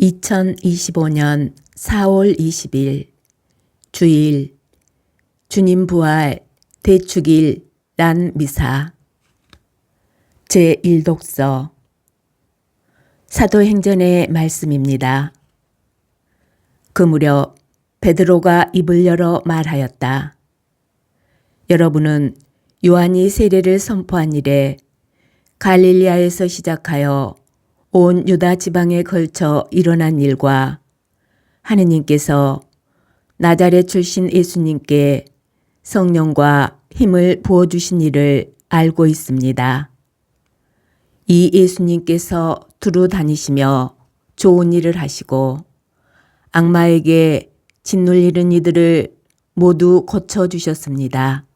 2025년 4월 20일 주일 주님 부활 대축일 난 미사 제1독서 사도행전의 말씀입니다. 그 무렵 베드로가 입을 열어 말하였다. 여러분은 요한이 세례를 선포한 이래 갈릴리아에서 시작하여 온 유다 지방에 걸쳐 일어난 일과 하느님께서 나자렛 출신 예수님께 성령과 힘을 부어주신 일을 알고 있습니다. 이 예수님께서 두루 다니시며 좋은 일을 하시고 악마에게 짓눌리는 이들을 모두 고쳐주셨습니다.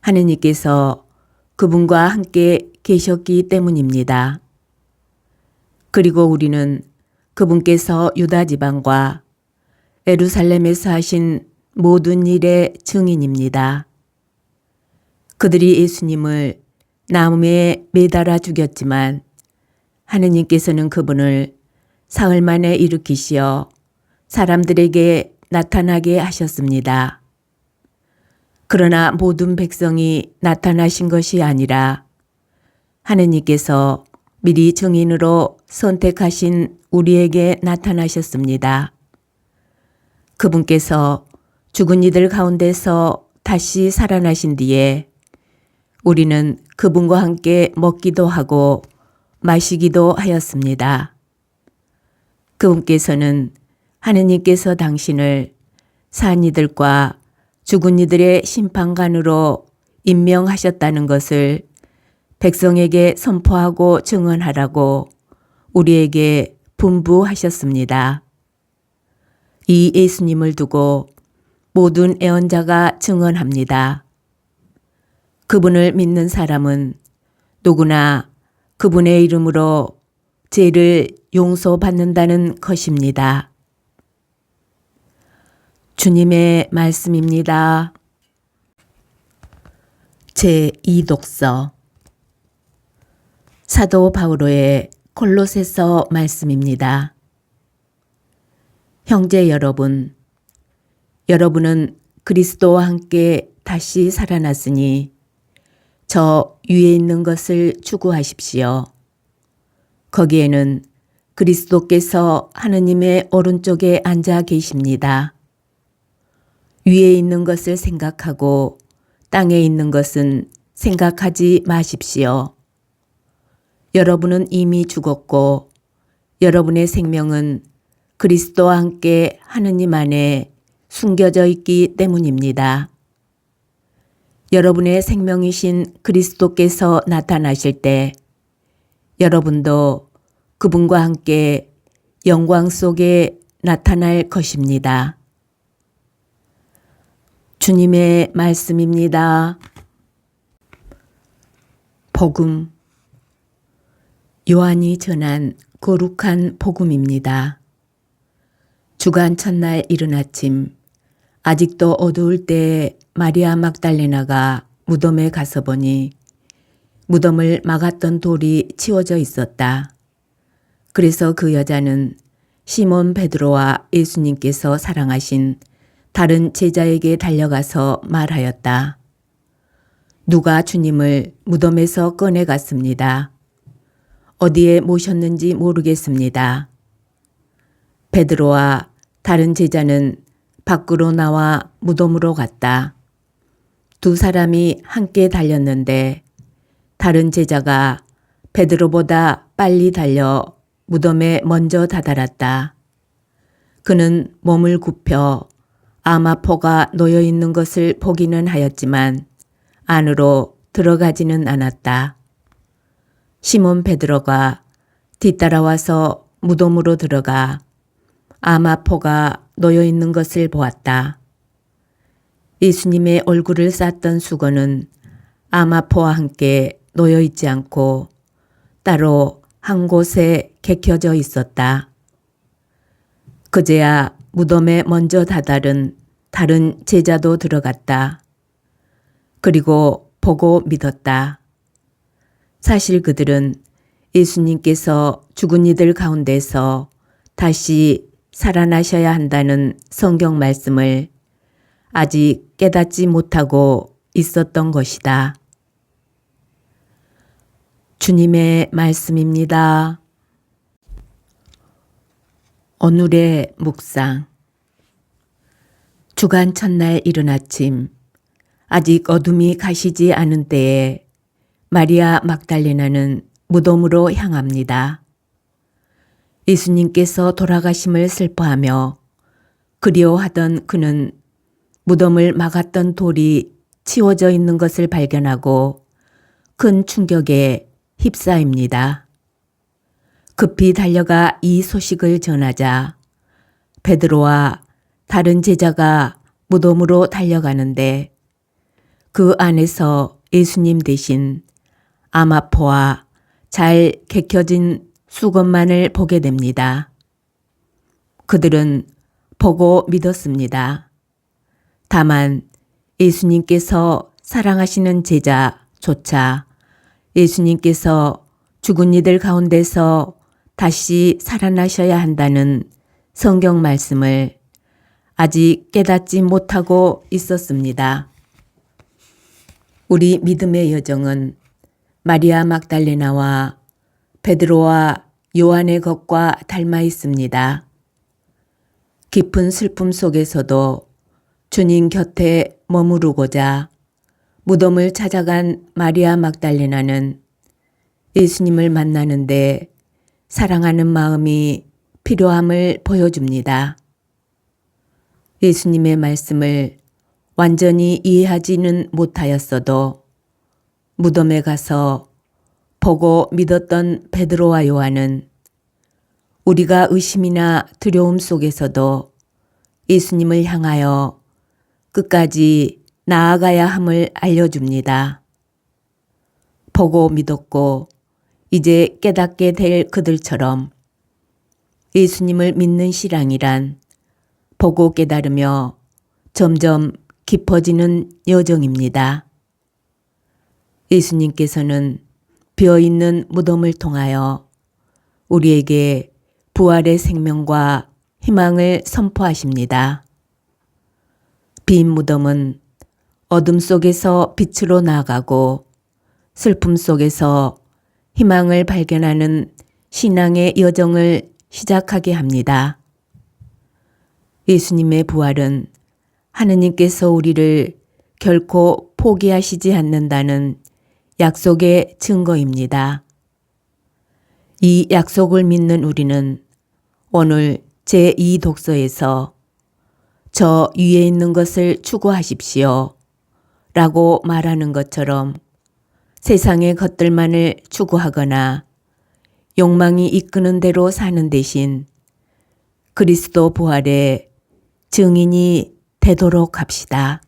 하느님께서 그분과 함께 계셨기 때문입니다. 그리고 우리는 그분께서 유다 지방과 에루살렘에서 하신 모든 일의 증인입니다. 그들이 예수님을 나무에 매달아 죽였지만 하느님께서는 그분을 사흘 만에 일으키시어 사람들에게 나타나게 하셨습니다. 그러나 모든 백성이 나타나신 것이 아니라 하느님께서 미리 증인으로 선택하신 우리에게 나타나셨습니다. 그분께서 죽은 이들 가운데서 다시 살아나신 뒤에 우리는 그분과 함께 먹기도 하고 마시기도 하였습니다. 그분께서는 하느님께서 당신을 산 이들과 죽은 이들의 심판관으로 임명하셨다는 것을 백성에게 선포하고 증언하라고 우리에게 분부하셨습니다. 이 예수님을 두고 모든 애언자가 증언합니다. 그분을 믿는 사람은 누구나 그분의 이름으로 죄를 용서받는다는 것입니다. 주님의 말씀입니다. 제 2독서 사도 바오로의 콜로세서 말씀입니다. 형제 여러분, 여러분은 그리스도와 함께 다시 살아났으니 저 위에 있는 것을 추구하십시오. 거기에는 그리스도께서 하느님의 오른쪽에 앉아 계십니다. 위에 있는 것을 생각하고 땅에 있는 것은 생각하지 마십시오. 여러분은 이미 죽었고 여러분의 생명은 그리스도와 함께 하느님 안에 숨겨져 있기 때문입니다. 여러분의 생명이신 그리스도께서 나타나실 때 여러분도 그분과 함께 영광 속에 나타날 것입니다. 주님의 말씀입니다. 복음 요한이 전한 거룩한 복음입니다. 주간 첫날 이른 아침 아직도 어두울 때 마리아 막달레나가 무덤에 가서 보니 무덤을 막았던 돌이 치워져 있었다. 그래서 그 여자는 시몬 베드로와 예수님께서 사랑하신 다른 제자에게 달려가서 말하였다. 누가 주님을 무덤에서 꺼내 갔습니다. 어디에 모셨는지 모르겠습니다. 베드로와 다른 제자는 밖으로 나와 무덤으로 갔다. 두 사람이 함께 달렸는데 다른 제자가 베드로보다 빨리 달려 무덤에 먼저 다다랐다. 그는 몸을 굽혀 아마포가 놓여 있는 것을 보기는 하였지만 안으로 들어가지는 않았다. 시몬 베드로가 뒤따라와서 무덤으로 들어가 아마포가 놓여 있는 것을 보았다. 예수님의 얼굴을 쌌던 수건은 아마포와 함께 놓여 있지 않고 따로 한 곳에 개켜져 있었다. 그제야 무덤에 먼저 다다른 다른 제자도 들어갔다. 그리고 보고 믿었다. 사실 그들은 예수님께서 죽은 이들 가운데서 다시 살아나셔야 한다는 성경 말씀을 아직 깨닫지 못하고 있었던 것이다. 주님의 말씀입니다. 오늘의 묵상 주간 첫날 이른 아침 아직 어둠이 가시지 않은 때에 마리아 막달레나는 무덤으로 향합니다. 예수님께서 돌아가심을 슬퍼하며 그리워하던 그는 무덤을 막았던 돌이 치워져 있는 것을 발견하고 큰 충격에 휩싸입니다. 급히 달려가 이 소식을 전하자 베드로와 다른 제자가 무덤으로 달려가는데 그 안에서 예수님 대신 아마포와 잘 개켜진 수건만을 보게 됩니다. 그들은 보고 믿었습니다. 다만 예수님께서 사랑하시는 제자조차 예수님께서 죽은 이들 가운데서 다시 살아나셔야 한다는 성경 말씀을 아직 깨닫지 못하고 있었습니다. 우리 믿음의 여정은 마리아 막달레나와 베드로와 요한의 것과 닮아 있습니다. 깊은 슬픔 속에서도 주님 곁에 머무르고자 무덤을 찾아간 마리아 막달레나는 예수님을 만나는데 사랑하는 마음이 필요함을 보여줍니다. 예수님의 말씀을 완전히 이해하지는 못하였어도 무덤에 가서 보고 믿었던 베드로와 요한은 우리가 의심이나 두려움 속에서도 예수님을 향하여 끝까지 나아가야 함을 알려줍니다. 보고 믿었고 이제 깨닫게 될 그들처럼 예수님을 믿는 신앙이란 보고 깨달으며 점점 깊어지는 여정입니다. 예수님께서는 비어 있는 무덤을 통하여 우리에게 부활의 생명과 희망을 선포하십니다. 빈 무덤은 어둠 속에서 빛으로 나아가고 슬픔 속에서 희망을 발견하는 신앙의 여정을 시작하게 합니다. 예수님의 부활은 하느님께서 우리를 결코 포기하시지 않는다는 약속의 증거입니다. 이 약속을 믿는 우리는 오늘 제2 독서에서 저 위에 있는 것을 추구하십시오. 라고 말하는 것처럼 세상의 것들만을 추구하거나 욕망이 이끄는 대로 사는 대신 그리스도 부활의 증인이 되도록 합시다.